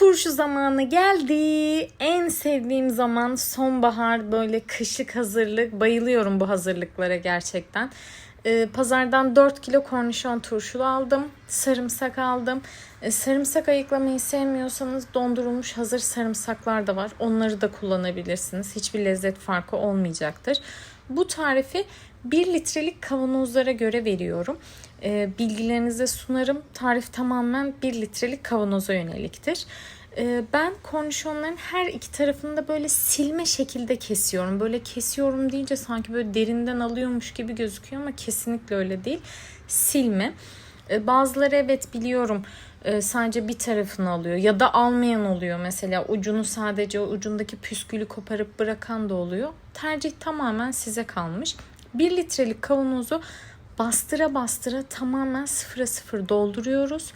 turşu zamanı geldi. En sevdiğim zaman sonbahar böyle kışlık hazırlık. Bayılıyorum bu hazırlıklara gerçekten. Ee, pazardan 4 kilo kornişon turşulu aldım. Sarımsak aldım. Ee, sarımsak ayıklamayı sevmiyorsanız dondurulmuş hazır sarımsaklar da var. Onları da kullanabilirsiniz. Hiçbir lezzet farkı olmayacaktır. Bu tarifi 1 litrelik kavanozlara göre veriyorum. Ee, bilgilerinize sunarım. Tarif tamamen 1 litrelik kavanoza yöneliktir. Ee, ben kornişonların her iki tarafını da böyle silme şekilde kesiyorum. Böyle kesiyorum deyince sanki böyle derinden alıyormuş gibi gözüküyor ama kesinlikle öyle değil. Silme. Ee, bazıları evet biliyorum e, sadece bir tarafını alıyor ya da almayan oluyor mesela ucunu sadece ucundaki püskülü koparıp bırakan da oluyor. Tercih tamamen size kalmış. 1 litrelik kavanozu bastıra bastıra tamamen sıfıra sıfır dolduruyoruz.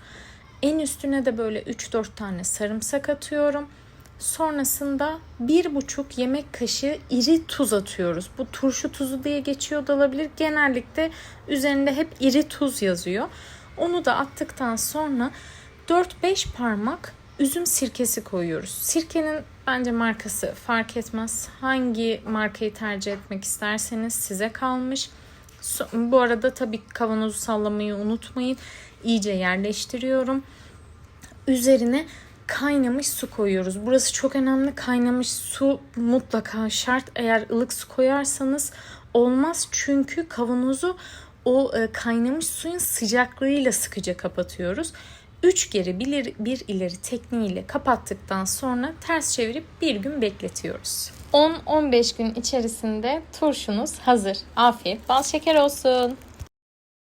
En üstüne de böyle 3-4 tane sarımsak atıyorum. Sonrasında bir buçuk yemek kaşığı iri tuz atıyoruz. Bu turşu tuzu diye geçiyor da olabilir. Genellikle üzerinde hep iri tuz yazıyor. Onu da attıktan sonra 4-5 parmak üzüm sirkesi koyuyoruz. Sirkenin bence markası fark etmez. Hangi markayı tercih etmek isterseniz size kalmış. Bu arada tabii kavanozu sallamayı unutmayın. İyice yerleştiriyorum. Üzerine kaynamış su koyuyoruz. Burası çok önemli. Kaynamış su mutlaka şart. Eğer ılık su koyarsanız olmaz. Çünkü kavanozu o e, kaynamış suyun sıcaklığıyla sıkıca kapatıyoruz. 3 geri bir, bir ileri tekniğiyle kapattıktan sonra ters çevirip bir gün bekletiyoruz. 10-15 gün içerisinde turşunuz hazır. Afiyet bal şeker olsun.